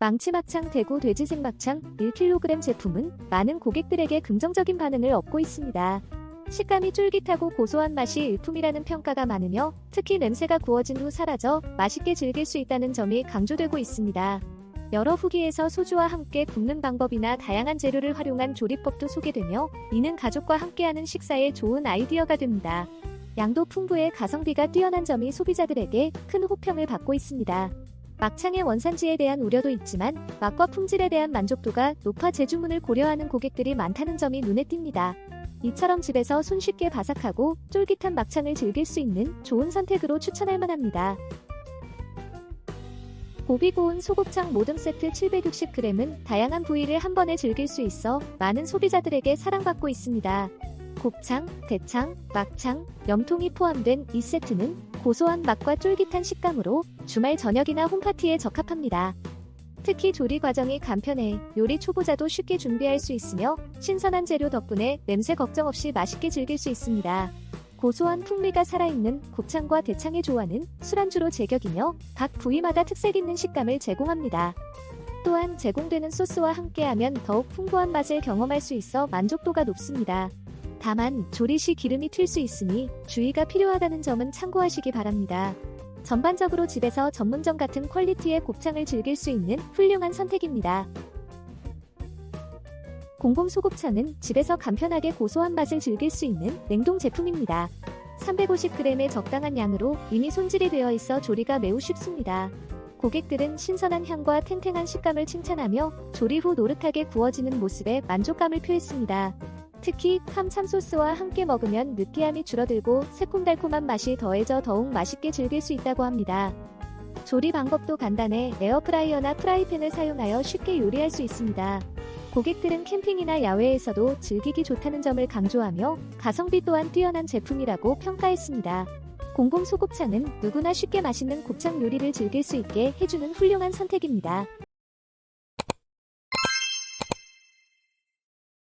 망치막창 대구 돼지 생막창 1kg 제품은 많은 고객들에게 긍정적인 반응을 얻고 있습니다. 식감이 쫄깃하고 고소한 맛이 일품이라는 평가가 많으며 특히 냄새가 구워진 후 사라져 맛있게 즐길 수 있다는 점이 강조되고 있습니다. 여러 후기에서 소주와 함께 굽는 방법이나 다양한 재료를 활용한 조리법도 소개되며 이는 가족과 함께하는 식사에 좋은 아이디어가 됩니다. 양도 풍부해 가성비가 뛰어난 점이 소비자들에게 큰 호평을 받고 있습니다. 막창의 원산지에 대한 우려도 있지만 맛과 품질에 대한 만족도가 높아 재주문을 고려하는 고객들이 많다는 점이 눈에 띕니다. 이처럼 집에서 손쉽게 바삭하고 쫄깃한 막창을 즐길 수 있는 좋은 선택으로 추천할 만합니다. 고비 고운 소곱창 모듬 세트 760g은 다양한 부위를 한 번에 즐길 수 있어 많은 소비자들에게 사랑받고 있습니다. 곱창, 대창, 막창, 염통이 포함된 이 세트는 고소한 맛과 쫄깃한 식감으로 주말 저녁이나 홈파티에 적합합니다. 특히 조리 과정이 간편해 요리 초보자도 쉽게 준비할 수 있으며 신선한 재료 덕분에 냄새 걱정 없이 맛있게 즐길 수 있습니다. 고소한 풍미가 살아있는 곱창과 대창의 조화는 술안주로 제격이며 각 부위마다 특색 있는 식감을 제공합니다. 또한 제공되는 소스와 함께하면 더욱 풍부한 맛을 경험할 수 있어 만족도가 높습니다. 다만 조리 시 기름이 튈 수 있으니 주의가 필요하다는 점은 참고하시기 바랍니다. 전반적으로 집에서 전문점 같은 퀄리티의 곱창을 즐길 수 있는 훌륭한 선택입니다. 공공 소곱창은 집에서 간편하게 고소한 맛을 즐길 수 있는 냉동 제품입니다. 350g의 적당한 양으로 이미 손질이 되어 있어 조리가 매우 쉽습니다. 고객들은 신선한 향과 탱탱한 식감을 칭찬하며 조리 후 노릇하게 구워지는 모습에 만족감을 표했습니다. 특히 팜 참소스와 함께 먹으면 느끼함이 줄어들고 새콤달콤한 맛이 더해져 더욱 맛있게 즐길 수 있다고 합니다. 조리 방법도 간단해 에어프라이어나 프라이팬을 사용하여 쉽게 요리할 수 있습니다. 고객들은 캠핑이나 야외에서도 즐기기 좋다는 점을 강조하며 가성비 또한 뛰어난 제품이라고 평가했습니다. 공공 소곱창은 누구나 쉽게 맛있는 곱창 요리를 즐길 수 있게 해주는 훌륭한 선택입니다.